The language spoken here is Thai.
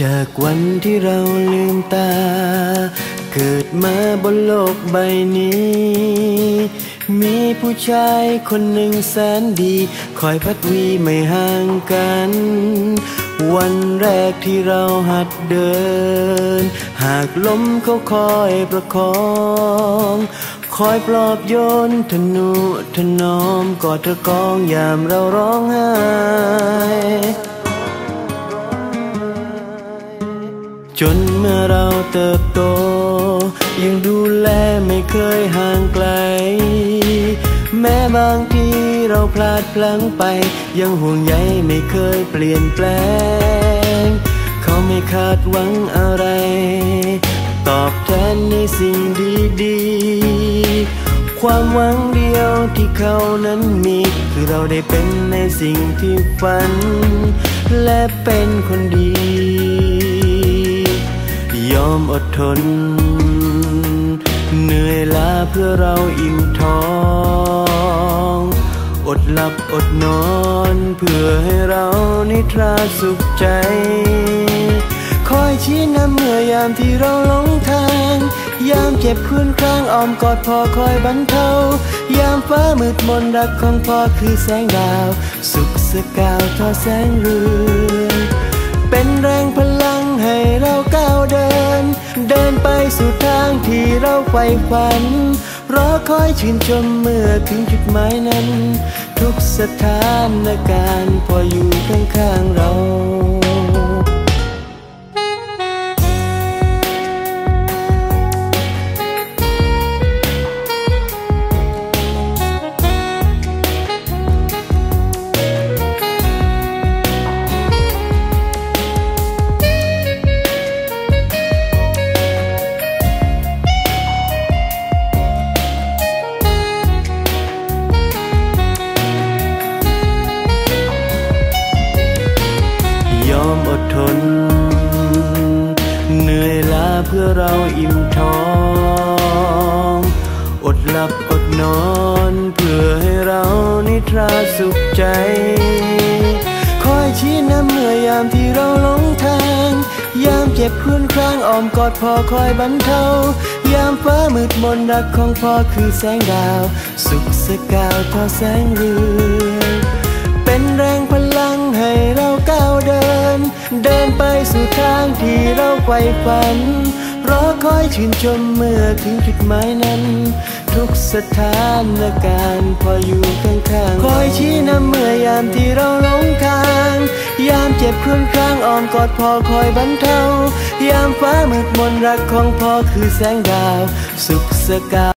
จากวันที่เราลืมตา เกิดมาบนโลกใบนี้ มีผู้ชายคนหนึ่งแสนดี คอยพัดวีไม่ห่างกัน วันแรกที่เราหัดเดิน หากล้มเขาคอยประคอง คอยปลอบโยนทนุถนอมกอดเธอกองยามเราร้องไห้ จนเมื่อเราเติบโต ยังดูแลไม่เคยห่างไกล แม้บางทีเราพลาดพลั้งไป ยังห่วงใยไม่เคยเปลี่ยนแปลง เขาไม่คาดหวังอะไร ตอบแทนในสิ่งดีๆ ความหวังเดียวที่เขานั้นมี คือเราได้เป็นในสิ่งที่ฝัน และเป็นคนดี มอดทน เหนื่อยล้าเพื่อเราอิ่มท้อง อดหลับอดนอนเพื่อให้เรานิทราสุขใจ คอยชี้นำเมื่อยามที่เราหลงทาง ยามเจ็บคืนข้างอ้อมกอดพอคอยบรรเทายามฟ้ามืดมนรักของพ่อคือแสงดาว สุขสกาวทอแสงเรืองเป็นแรงพ สู่ทางที่เราใฝ่ฝัน รอคอยชื่นชมเมื่อถึงจุดหมายนั้น ทุกสถานการณ์พออยู่ข้างๆเรา เราอิ่มท้อง อดหลับอดนอนเพื่อให้เรานิทราสุขใจ คอยชี้นำเมื่อยามที่เราหลงทาง ยามเจ็บคุ้นครางอ้อมกอดพ่อคอยบรรเทายามฟ้ามืดมนรักของพ่อคือแสงดาว สุขสกาวทอแสงเรืองเป็นแรงพลังให้เราก้าวเดิน เดินไปสู่ทางที่เราใฝ่ฝัน รอคอยชื่นชมเมื่อถึงจุดหมายนั้น ทุกสถานการณ์พออยู่ข้างๆ คอยชี้นำเมื่อยามที่เราหลงทาง ยามเจ็บครุ่นครางอ้อมกอดพอคอยบรรเทายามฟ้ามืดมนรักของพ่อคือแสงดาว สุขสกาว